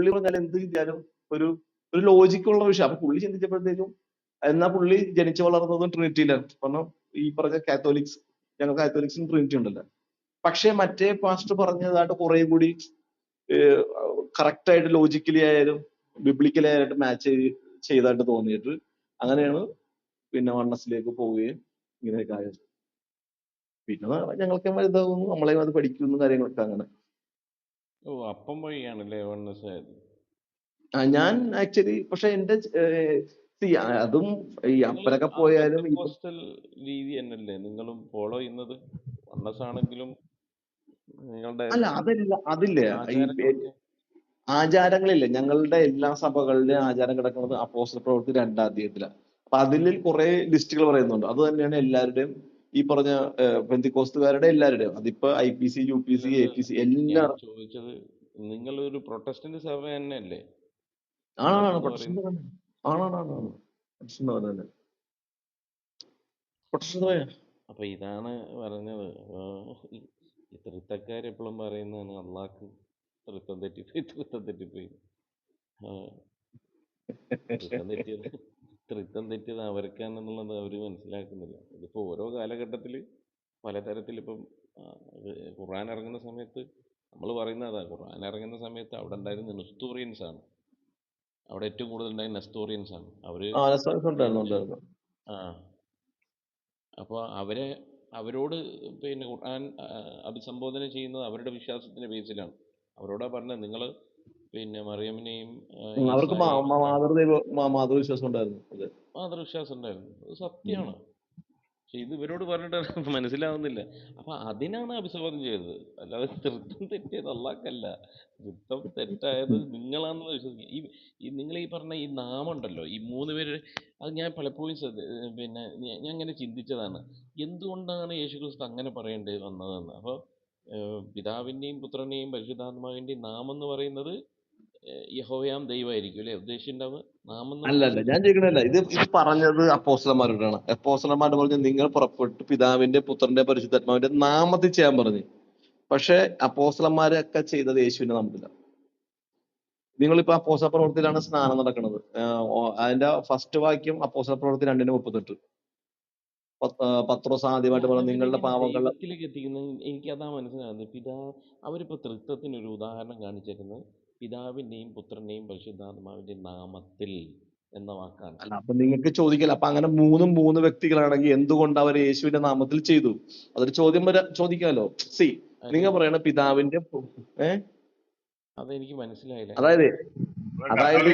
പുള്ളി പറഞ്ഞാൽ എന്ത് കിട്ടിയാലും ഒരു ഒരു ലോജിക്കുള്ള വിഷയം. അപ്പൊ പുള്ളി ചിന്തിച്ചപ്പോഴത്തേക്കും എന്നാ പുള്ളി ജനിച്ചു വളർന്നതും ട്രിനിറ്റിയിലാണ് കാരണം ഈ പറഞ്ഞ കാത്തോലിക്സ് ഞങ്ങൾ കാത്തോലിക്സും ട്രിനിറ്റി ഉണ്ടല്ലോ. പക്ഷെ മറ്റേ പാസ്റ്റർ പറഞ്ഞതായിട്ട് കുറെ കൂടി കറക്റ്റ് ആയിട്ട് ലോജിക്കലി ആയാലും ബിബ്ലിക്കലി ആയിട്ട് മാച്ച് ചെയ്തായിട്ട് തോന്നിയിട്ട് അങ്ങനെയാണ് പിന്നെ വണ്ണസിലേക്ക് പോവുകയും ഇങ്ങനെയൊക്കെ ആയത്. പിന്നെ ഞങ്ങൾക്ക് വലുതാകുന്നു നമ്മളെയും അത് പഠിക്കുന്നു കാര്യങ്ങളൊക്കെ അങ്ങനെ. ഓ അപ്പം വഴിയാണല്ലേ ആയത്? ആ, ഞാൻ ആക്ച്വലി പക്ഷെ എന്റെ അതും ഈ അപ്പനൊക്കെ പോയാലും പെന്തക്കോസ്റ്റൽ രീതി തന്നെയല്ലേ? നിങ്ങളും ഫോളോ ചെയ്യുന്നത്? വണ്ണസ് ആണെങ്കിലും നിങ്ങളുടെ അല്ല അതല്ല അതില്ലേ ആചാരങ്ങളില്ലേ ഞങ്ങളുടെ എല്ലാ സഭകളുടെയും ആചാരം കിടക്കുന്നത് അപ്പോസ്റ്റൽ പ്രവൃത്തി രണ്ടാം തീയതിയിലാണ് അപ്പൊ അതിൽ കുറെ ലിസ്റ്റുകൾ പറയുന്നുണ്ട്. അത് തന്നെയാണ് എല്ലാവരുടെയും ഈ പറഞ്ഞ പെന്തിക്കോസ്തുകാരുടെ എല്ലാവരുടെയും അതിപ്പോ I P C U P C A P C എല്ലാം ചോദിച്ചത് നിങ്ങൾ ഒരു പ്രൊട്ടസ്റ്റന്റ് സഭ തന്നെയല്ലേ? ആണാണ് പ്രൊട്ടസ്റ്റന്റ് തന്നെ. പ്രൊട്ടസ്റ്റന്റ് അപ്പൊ ഇതാണ് പറഞ്ഞത്. എപ്പോഴും പറയുന്നതാണ് അള്ളാക്ക് തൃത്തം തെറ്റിപ്പോയി തൃത്തം തെറ്റിപ്പോയി. തൃത്തം തെറ്റിയത് തൃത്തം തെറ്റിയത് അവർക്കാണെന്നുള്ളത് അവർ മനസ്സിലാക്കുന്നില്ല. ഇതിപ്പോ ഓരോ കാലഘട്ടത്തിൽ പലതരത്തിൽ ഇപ്പം ഖുർആൻ ഇറങ്ങുന്ന സമയത്ത് നമ്മൾ പറയുന്നത് അതാ ഖുർആൻ ഇറങ്ങുന്ന സമയത്ത് അവിടെ ഉണ്ടായിരുന്ന നെസ്തോറിയൻസ് ആണ്. അവിടെ ഏറ്റവും കൂടുതൽ ഉണ്ടായിരുന്നത് നെസ്തോറിയൻസ് ആണ്. അവർ ആ അപ്പോൾ അവരെ അവരോട് പിന്നെ ഖുർആൻ അഭിസംബോധന ചെയ്യുന്നത് അവരുടെ വിശ്വാസത്തിന്റെ ബേസിലാണ് അവരോടാ പറഞ്ഞത് നിങ്ങൾ പിന്നെ മറിയമ്മിനെയും അവർക്ക് മാതൃദൈവ മാതൃവിശ്വാസം ഉണ്ടായിരുന്നു. മാതൃവിശ്വാസം ഉണ്ടായിരുന്നു. അത് സത്യമാണ്. പക്ഷെ ഇത് ഇവരോട് പറഞ്ഞിട്ട് മനസ്സിലാവുന്നില്ല. അപ്പൊ അതിനാണ് അഭിസംബോധന ചെയ്തത്. അല്ലാതെ തൃത്വം തെറ്റിയത് അള്ളാക്കല്ല തൃത്വം തെറ്റായത് നിങ്ങളാണെന്ന് വിശ്വസിക്കുക. ഈ ഈ നിങ്ങൾ ഈ പറഞ്ഞ ഈ നാമം ഉണ്ടല്ലോ ഈ മൂന്ന് പേര് അത് ഞാൻ പലപ്പോഴും ശ്രദ്ധ പിന്നെ ഞാൻ ഇങ്ങനെ ചിന്തിച്ചതാണ്. എന്തുകൊണ്ടാണ് യേശുക്രിസ്തു അങ്ങനെ പറയേണ്ടി വന്നതെന്ന്? അപ്പോൾ പിതാവിന്റെയും പുത്രനെയും പരിശുദ്ധാത്മാവിന്റെയും നാമം എന്ന് പറയുന്നത് യഹോവയാം ദൈവമായിരിക്കും അല്ലെ നാമം എന്ന് അല്ല അല്ല ഞാൻ ചോദിക്കണല്ല ഇത് ഇത് പറഞ്ഞത് അപ്പോസ്റ്റലന്മാരോടാണ് അപ്പോസ്റ്റലന്മാരുടെ പറഞ്ഞ നിങ്ങൾ പുറപ്പെട്ട് പിതാവിന്റെ പുത്രന്റെ പരിശുദ്ധാത്മാവിന്റെ നാമത്തിൽ ചെയ്യാൻ പറഞ്ഞു. പക്ഷെ അപ്പോസ്റ്റലന്മാരൊക്കെ ചെയ്തത് യേശുവിന്റെ നാമത്തില. നിങ്ങളിപ്പോ അപ്പോസ്റ്റല പ്രവൃത്തിയിലാണ് സ്നാനം നടക്കുന്നത്. അതിന്റെ ഫസ്റ്റ് വാക്യം അപ്പോസ്റ്റല പ്രവൃത്തി രണ്ടിന് മുപ്പത്തെട്ട് പത്രോസ് ആദ്യമായിട്ട് പറഞ്ഞു നിങ്ങളുടെ പാവങ്ങളിലേക്ക് എത്തിക്കുന്നത് എനിക്ക് അതാ മനസ്സിലാകുന്നത്. പിതാ അവരിപ്പോ തൃത്വത്തിന് ഒരു ഉദാഹരണം കാണിച്ചിരുന്നത് പിതാവിന്റെയും പുത്രന്റെയും പരിശുദ്ധാത്മാവിന്റെ നാമത്തിൽ എന്ന വാക്കാണ്. അല്ല അപ്പൊ നിങ്ങൾക്ക് ചോദിക്കല്ല അപ്പൊ അങ്ങനെ മൂന്നും മൂന്ന് വ്യക്തികളാണെങ്കിൽ എന്തുകൊണ്ട് അവർ യേശുവിന്റെ നാമത്തിൽ ചെയ്തു? അതൊരു ചോദ്യം വരെ ചോദിക്കാലോ? സി നിങ്ങൾ പറയണ പിതാവിന്റെ പു- ഏ? അതെനിക്ക് മനസ്സിലായില്ല. അതായത് അതായത്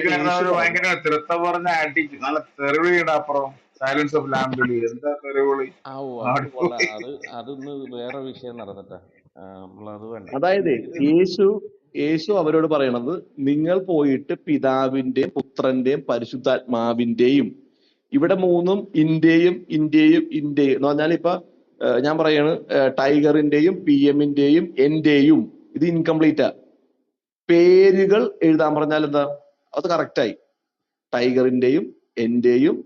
സൈലൻസ് ഓഫ് എന്താ തെറിവിളി അത് അതൊന്ന് വേറെ വിഷയം നടന്നിട്ടാ. നമ്മളത് വേണ്ട. അതായത് യേശു യേശു അവരോട് പറയണത് നിങ്ങൾ പോയിട്ട് പിതാവിന്റെയും പുത്രന്റെയും പരിശുദ്ധാത്മാവിന്റെയും ഇവിടെ മൂന്നും ഇന്ത്യയും ഇന്ത്യയും ഇന്ത്യയും എന്ന് പറഞ്ഞാൽ ഇപ്പൊ ഞാൻ പറയാണ് ടൈഗറിന്റെയും പി എമ്മിന്റെയും എന്റെയും ഇത് ഇൻകംപ്ലീറ്റാ പേരുകൾ എഴുതാൻ പറഞ്ഞാൽ എന്താ? അത് കറക്റ്റായി ടൈഗറിന്റെയും എന്റെയും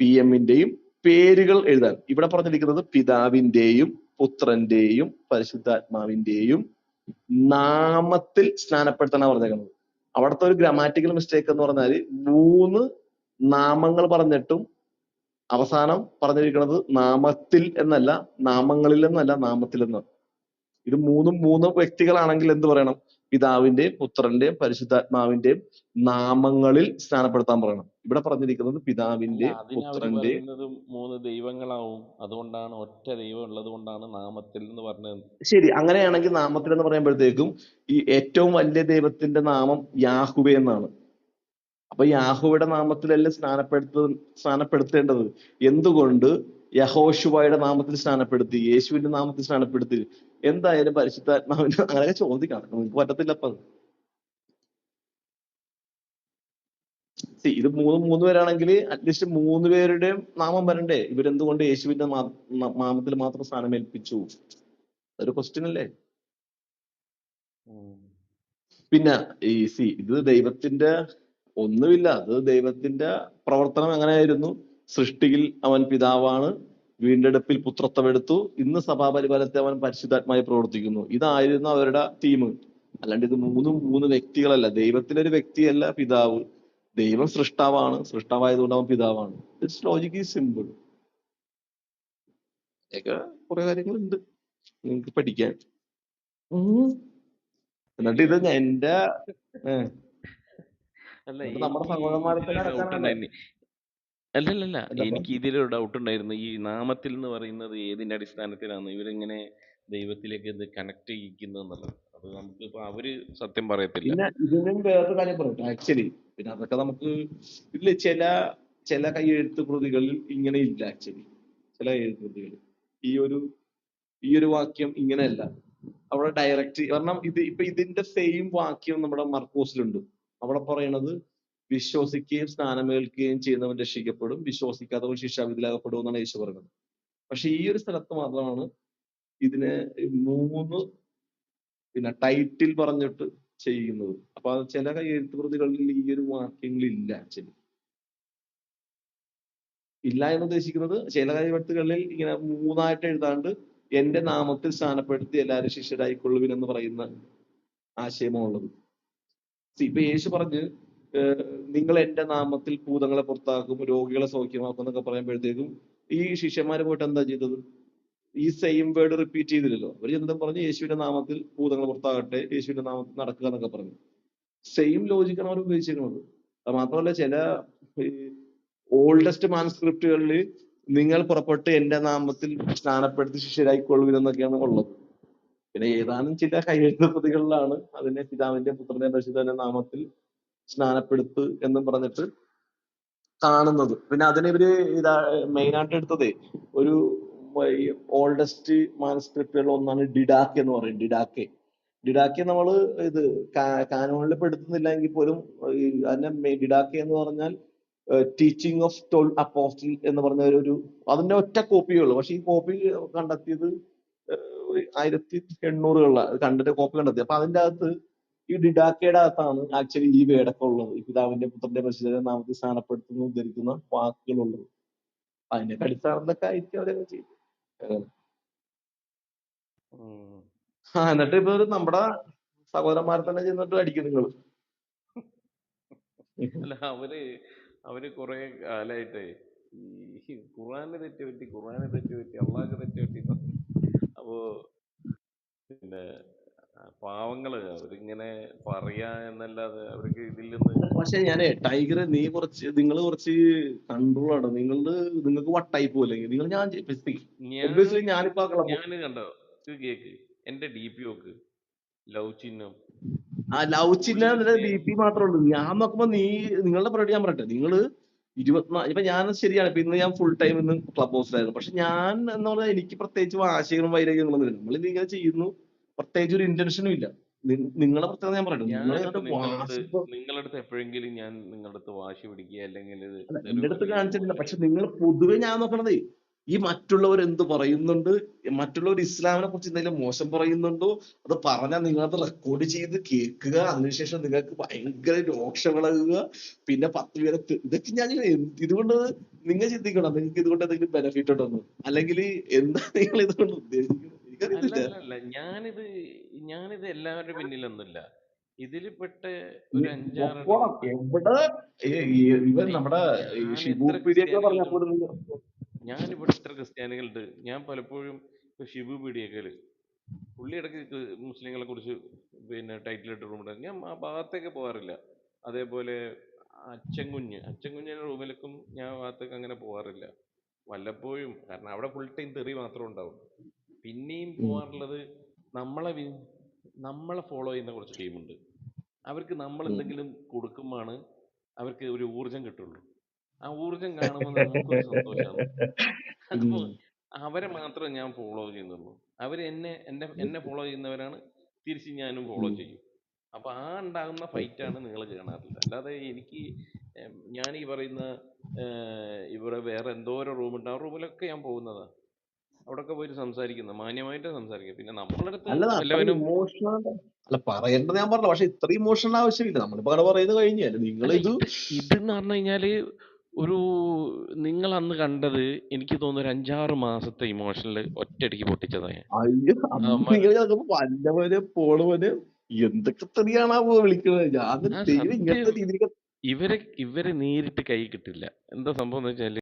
പി എമ്മിന്റെയും പേരുകൾ എഴുതാൻ. ഇവിടെ പറഞ്ഞിരിക്കുന്നത് പിതാവിന്റെയും പുത്രന്റെയും പരിശുദ്ധാത്മാവിന്റെയും നാമത്തിൽ സ്നാനപ്പെടുത്തണം പറഞ്ഞേക്കുന്നത് അവിടുത്തെ ഒരു ഗ്രാമാറ്റിക്കൽ മിസ്റ്റേക്ക് എന്ന് പറഞ്ഞാൽ മൂന്ന് നാമങ്ങൾ പറഞ്ഞിട്ടും അവസാനം പറഞ്ഞിരിക്കുന്നത് നാമത്തിൽ എന്നല്ല നാമങ്ങളിൽ എന്നല്ല നാമത്തിൽ എന്ന്. ഇത് മൂന്നും മൂന്ന് വ്യക്തികളാണെങ്കിൽ എന്ത് പറയണം? പിതാവിന്റെയും പുത്രന്റെയും പരിശുദ്ധാത്മാവിന്റെയും നാമങ്ങളിൽ സ്നാനപ്പെടുത്താൻ പറയണം. ഇവിടെ പറഞ്ഞിരിക്കുന്നത് പിതാവിന്റെ പറയുന്നത് മൂന്ന് ദൈവങ്ങളാവും. അതുകൊണ്ടാണ് ഒറ്റ ദൈവം ഉള്ളത് കൊണ്ടാണ് നാമത്തിൽ എന്ന് പറഞ്ഞത്. ശരി അങ്ങനെയാണെങ്കിൽ നാമത്തിൽ എന്ന് പറയുമ്പോഴത്തേക്കും ഈ ഏറ്റവും വലിയ ദൈവത്തിന്റെ നാമം യാഹുവേ എന്നാണ്. അപ്പൊ യാഹുവയുടെ നാമത്തിലല്ലേ സ്നാനപ്പെടുത്ത സ്നാനപ്പെടുത്തേണ്ടത്? എന്തുകൊണ്ട് യഹോഷുബായുടെ നാമത്തിൽ സ്നാനപ്പെടുത്തി യേശുവിന്റെ നാമത്തിൽ സ്നാനപ്പെടുത്തി? എന്തായാലും പരിശുദ്ധാത്മാവിന് അങ്ങനെയൊക്കെ ചോദിക്കണം നിങ്ങൾക്ക് പറ്റത്തില്ല അപ്പൊ ഇത് മൂന്ന് മൂന്ന് പേരാണെങ്കിൽ അറ്റ്ലീസ്റ്റ് മൂന്ന് പേരുടെയും നാമം വരണ്ടേ? ഇവരെന്തുകൊണ്ട് യേശുവിന്റെ നാമത്തിൽ മാത്രം സ്ഥാനം ഏൽപ്പിച്ചു? ഒരു ക്വസ്റ്റ്യൻ അല്ലേ? പിന്നെ ഈ സി ഇത് ദൈവത്തിന്റെ ഒന്നുമില്ല. അത് ദൈവത്തിന്റെ പ്രവർത്തനം എങ്ങനെയായിരുന്നു? സൃഷ്ടിയിൽ അവൻ പിതാവാണ്. വീണ്ടെടുപ്പിൽ പുത്രത്വം എടുത്തു ഇന്ന് സഭാപരിപാലനത്തെ അവൻ പരിശുദ്ധാത്മായി പ്രവർത്തിക്കുന്നു. ഇതായിരുന്നു അവരുടെ തീം അല്ലാണ്ട് ഇത് മൂന്നും മൂന്ന് വ്യക്തികളല്ല. ദൈവത്തിന്റെ ഒരു വ്യക്തിയല്ല പിതാവ്. ദൈവം സൃഷ്ടാവാണ്. സൃഷ്ടാവായതുകൊണ്ട് അവൻ പിതാവാണ്. ഇറ്റ്സ് ലോജിക് ഈസ് സിമ്പിൾ ഒക്കെ കുറെ കാര്യങ്ങളുണ്ട്. നിങ്ങൾക്ക് പഠിക്കാൻ. എന്നിട്ട് ഇത് എന്റെ നമ്മുടെ എനിക്ക് സഹോദരന്മാരെ ഇതിലൊരു തന്നെ ഡൗട്ട് ഉണ്ടായിരുന്നു എനിക്ക് ഇതിലൊരു ഡൗട്ട് ഉണ്ടായിരുന്നു. ഈ നാമത്തിൽ എന്ന് പറയുന്നത് ഏതിന്റെ അടിസ്ഥാനത്തിലാണ്? ഇവരിങ്ങനെ ദൈവത്തിലേക്ക് ഇത് കണക്ട് ചെയ്യിക്കുന്നത് എന്നുള്ളത് അത് നമുക്ക് ഇപ്പൊ അവർ സത്യം പറയത്തില്ല. ഇതിനും വേറൊരു കാര്യം പറയട്ടെ. ആക്ച്വലി പിന്നെ അതൊക്കെ നമുക്ക് ഇതിൽ ചില ചില കൈയെഴുത്ത് കൃതികളിൽ ഇങ്ങനെ ഇല്ല ആക്ച്വലി ചില കൈയെഴുത്ത് കൃതികളിൽ ഈ ഒരു ഈ ഒരു വാക്യം ഇങ്ങനെയല്ല. അവിടെ ഡയറക്റ്റ് കാരണം ഇത് ഇപ്പൊ ഇതിന്റെ സെയിം വാക്യം നമ്മുടെ മർക്കോസിലുണ്ട്. അവിടെ പറയണത് വിശ്വസിക്കുകയും സ്നാനമേൽക്കുകയും ചെയ്യുന്നവൻ രക്ഷിക്കപ്പെടും. വിശ്വസിക്കാത്തവൻ ശിക്ഷാവിധിയിലാകപ്പെടും എന്നാണ് യേശു പറയുന്നത്. പക്ഷെ ഈ ഒരു സ്ഥലത്ത് മാത്രമാണ് ഇതിനെ മൂന്ന് പിന്നെ ടൈറ്റിൽ പറഞ്ഞിട്ട് ചെയ്യുന്നത്. അപ്പൊ ചില എഴുത്ത് പ്രതികളിൽ ഈ ഒരു വാക്യങ്ങൾ ഇല്ല ആക്ച്വലി ഇല്ല എന്ന് ഉദ്ദേശിക്കുന്നത് ചില കൈവെട്ടുകളിൽ ഇങ്ങനെ മൂന്നായിട്ട് എഴുതാണ്ട് എന്റെ നാമത്തിൽ സ്ഥാനപ്പെടുത്തി എല്ലാവരും ശിഷ്യരായിക്കൊള്ളുവിൻ എന്ന് പറയുന്ന ആശയമാണുള്ളത്. ഇപ്പൊ യേശു പറഞ്ഞ് നിങ്ങൾ എന്റെ നാമത്തിൽ ഭൂതങ്ങളെ പുറത്താക്കും രോഗികളെ സൗഖ്യമാക്കും എന്നൊക്കെ പറയുമ്പോഴത്തേക്കും ഈ ശിഷ്യന്മാർ പോയിട്ട് എന്താ ചെയ്തത്? ഈ സെയിം വേർഡ് റിപ്പീറ്റ് ചെയ്തില്ലല്ലോ. അവർ എന്തും പറഞ്ഞു യേശുവിന്റെ നാമത്തിൽ ഭൂതങ്ങൾ പുറത്താകട്ടെ യേശുവിന്റെ നാമത്തിൽ നടക്കുക എന്നൊക്കെ പറഞ്ഞു. സെയിം ലോജിക്കാണ് അവർ ഉപയോഗിച്ചിരിക്കുന്നത്. മാത്രമല്ല ചില ഓൾഡസ്റ്റ് മാൻസ്ക്രിപ്റ്റുകളിൽ നിങ്ങൾ പുറപ്പെട്ട് എന്റെ നാമത്തിൽ സ്നാനപ്പെടുത്തി ശിഷ്യരായിക്കൊള്ളുവിൻ എന്നൊക്കെയാണ് ഉള്ളത്. പിന്നെ ഏതാനും ചില കൈയെഴുത്ത് പ്രതികളിലാണ് അതിനെ പിതാവിന്റെ പുത്രന്റെ പരിശുദ്ധന്റെ നാമത്തിൽ സ്നാനപ്പെടുത്ത് എന്നും പറഞ്ഞിട്ട് കാണുന്നത്. പിന്നെ അതിനെ ഇവർ ഇതാ മെയിൻ ആയിട്ട് എടുത്തതേ ഒരു ഓൾഡസ്റ്റ് മാനസ്ക്രിപ്റ്റുകളിൽ ഒന്നാണ് ഡിഡാക്ക് എന്ന് പറയും ഡിഡാക്കെ ഡിഡാക്കെ നമ്മൾ ഇത് കാനോണിൽ പെടുത്തുന്നില്ല എങ്കിൽ പോലും അതിന്റെ ഡിഡാക്കെ എന്ന് പറഞ്ഞാൽ ടീച്ചിങ് ഓഫ് ടോൾ അപ്പോസ്റ്റിൽ എന്ന് പറഞ്ഞ ഒരു- അതിന്റെ ഒറ്റ കോപ്പിയേ ഉള്ളൂ. പക്ഷെ ഈ കോപ്പി കണ്ടെത്തിയത് ആയിരത്തി എണ്ണൂറുകളിലാണ് കണ്ടിട്ട് കോപ്പി കണ്ടെത്തി. അപ്പൊ അതിന്റെ അകത്ത് ഈ ഡിഡാക്കയുടെ അകത്താണ് ആക്ച്വലി ഈ വേടൊക്കെ ഉള്ളത്. ഈ പിതാവിന്റെ പുത്രന്റെ പരിശുദ്ധ നാമത്തിൽ സ്ഥാനപ്പെടുത്തുന്നു ഉദ്ധരിക്കുന്ന വാക്കുകളുള്ളത്. അതിന്റെ അടിസ്ഥാനത്തിലൊക്കെ ആയിരിക്കും അവരൊക്കെ ചെയ്യും അങ്ങനെ. ഉം. ആ എന്നിട്ട് ഇപ്പൊ ഒരു നമ്മുടെ സഹോദരന്മാരെ തന്നെ ചെന്നിട്ട് അടിക്കും നിങ്ങൾ അല്ല അവർ അവർ കുറെ കാലായിട്ട് ഈ ഖുറാനെ തെറ്റി പറ്റി ഖുറാനെ തെറ്റി പറ്റി അള്ളാഹ്ക്ക് തെറ്റി പറ്റി. അപ്പോ പിന്നെ ആ പാവങ്ങൾ അവരിങ്ങനെ പറയാ എന്നല്ലാതെ അവർക്ക് ഇതിൽ നിന്ന് പക്ഷെ ഞാനേ ടൈഗർ നീ കുറച്ച് നിങ്ങൾ കുറച്ച് കൺട്രോൾ ആണ് നിങ്ങളുടെ നിങ്ങൾക്ക് വട്ടായി പോലെ നിങ്ങൾ ഞാൻ ഞാനിപ്പോ ഞാൻ കണ്ടോ കേക്ക് എന്റെ ഡി പി ഒക്കെ ലവ് ചിഹ്നം. ആ ലവ് ചിഹ്നം ഡി പി മാത്രമേ ഉള്ളൂ. ഞാൻ നോക്കുമ്പോ നീ നിങ്ങളുടെ പരിപാടി ഞാൻ പറയട്ടെ. നിങ്ങൾ ഇരുപത്തിനാല് ഇപ്പൊ ഞാൻ ശരിയാണ്. ഇപ്പൊ ഇന്ന് ഞാൻ ഫുൾ ടൈം ഇന്ന് ക്ലബ് ഹൗസിലായിരുന്നു പക്ഷെ ഞാൻ എന്ന് പറഞ്ഞാൽ എനിക്ക് പ്രത്യേകിച്ച് ആശയങ്ങളും വൈരാഗ്യങ്ങളൊന്നും ഇല്ല നമ്മൾ ഇങ്ങനെ ചെയ്യുന്നു. പ്രത്യേകിച്ച് ഒരു ഇന്റൻഷനും ഇല്ല. നിങ്ങളെ പ്രത്യേകത ഞാൻ പറയട്ടെ. നിങ്ങളുടെ നിങ്ങളടുത്ത് എപ്പോഴെങ്കിലും ഞാൻ നിങ്ങളുടെ അടുത്ത് വാശി പിടിക്കുക അല്ലെങ്കിൽ എന്റെ അടുത്ത് കാണിച്ചിട്ടില്ല. പക്ഷെ നിങ്ങൾ പൊതുവെ ഞാൻ നോക്കണതേ ഈ മറ്റുള്ളവർ എന്ത് പറയുന്നുണ്ട്? മറ്റുള്ളവർ ഇസ്ലാമിനെ കുറിച്ച് എന്തെങ്കിലും മോശം പറയുന്നുണ്ടോ? അത് പറഞ്ഞാൽ നിങ്ങളത് റെക്കോർഡ് ചെയ്ത് കേൾക്കുക. അതിനുശേഷം നിങ്ങൾക്ക് ഭയങ്കര രോക്ഷമിളകുക പിന്നെ പത്ത് പേരെ ഇതൊക്കെ ഞാൻ ഇതുകൊണ്ട് നിങ്ങൾ ചിന്തിക്കണം. നിങ്ങൾക്ക് ഇതുകൊണ്ട് എന്തെങ്കിലും ബെനിഫിറ്റ് ഉണ്ടോ അല്ലെങ്കിൽ എന്താ നിങ്ങൾ ഇതുകൊണ്ട് ഉദ്ദേശിക്കുന്നത്? അല്ല എനിക്കറിയത്തില്ല അല്ല അല്ല. ഞാനിത് ഞാനിത് എല്ലാവരുടെ പിന്നിലൊന്നുമില്ല. ഇതിൽ പെട്ട ഒരു അഞ്ചാറെണ്ണം ഒപ്പോണം എവിടെ? ഈ- ഈ- ഇവൻ നീ- നമ്മുടെ ഈ ഞാൻ ഷിബു എത്ര പീഡിയൊക്കെ ക്രിസ്ത്യാനികളുടെ പറഞ്ഞപ്പോൾ ഞാനിവിടെ ഇത്ര ക്രിസ്ത്യാനികളുണ്ട്. ഞാൻ പലപ്പോഴും ഇപ്പൊ ഷിബു പീഡിയക്കൽ പുള്ളി ഇടയ്ക്ക് മുസ്ലിങ്ങളെ കുറിച്ച് പിന്നെ ടൈറ്റിൽ ഇട്ട് റൂമിട്ട് ഞാൻ ആ ഭാഗത്തേക്ക് പോകാറില്ല. അതേപോലെ അച്ചൻകുഞ്ഞ് അച്ചൻകുഞ്ഞിന്റെ റൂമിലേക്കും ഞാൻ ആ ഭാഗത്തേക്ക് അങ്ങനെ പോകാറില്ല. വല്ലപ്പോഴും. കാരണം അവിടെ ഫുൾ ടൈം തെറി മാത്രമേ ഉണ്ടാവും. പിന്നെയും പോകാറുള്ളത് നമ്മളെ നമ്മളെ ഫോളോ ചെയ്യുന്ന കുറച്ച് ടീമുണ്ട് അവർക്ക് നമ്മൾ എന്തെങ്കിലും കൊടുക്കുമ്പോഴാണ് അവർക്ക് ഒരു ഊർജം കിട്ടുള്ളൂ. ആ ഊർജം കാണുമ്പോൾ നമുക്കൊരു സന്തോഷമാണ്. അപ്പോൾ അവരെ മാത്രമേ ഞാൻ ഫോളോ ചെയ്യുന്നുള്ളൂ. അവർ എന്നെ എന്നെ എന്നെ ഫോളോ ചെയ്യുന്നവരാണ്. തിരിച്ച് ഞാനും ഫോളോ ചെയ്യും. അപ്പൊ ആ ഉണ്ടാകുന്ന ഫൈറ്റ് ആണ് നിങ്ങൾ കാണാറില്ല അല്ലാതെ എനിക്ക് ഞാൻ ഈ പറയുന്ന ഇവിടെ വേറെ എന്തോരം റൂമുണ്ട് ആ റൂമിലൊക്കെ ഞാൻ പോകുന്നതാ. അവിടൊക്കെ പോയിട്ട് സംസാരിക്കുന്നത് മാന്യമായിട്ട് സംസാരിക്കുക പിന്നെ നമ്മളടുത്ത് ഇമോഷണൽ അല്ല പറയേണ്ടത് ഞാൻ പറഞ്ഞു പക്ഷെ ഇത്ര ഇമോഷണൽ ആവശ്യമില്ല. നമ്മളിപ്പോ അവിടെ പറയുന്നത് കഴിഞ്ഞാൽ നിങ്ങൾ ഇത് ഇത് ഇതെന്ന് പറഞ്ഞു കഴിഞ്ഞാൽ ഒരു നിങ്ങൾ അന്ന് കണ്ടത് എനിക്ക് തോന്നുന്നു ഒരു അഞ്ചാറ് മാസത്തെ ഇമോഷണൽ ഒറ്റയടിക്ക് പൊട്ടിച്ചതാ ഞാൻ. എന്തൊക്കെ തെറിയാണാവോ വിളിക്കുന്നത്. ഇവരെ ഇവരെ നേരിട്ട് കൈ കിട്ടില്ല. എന്താ സംഭവം എന്ന് വെച്ചാൽ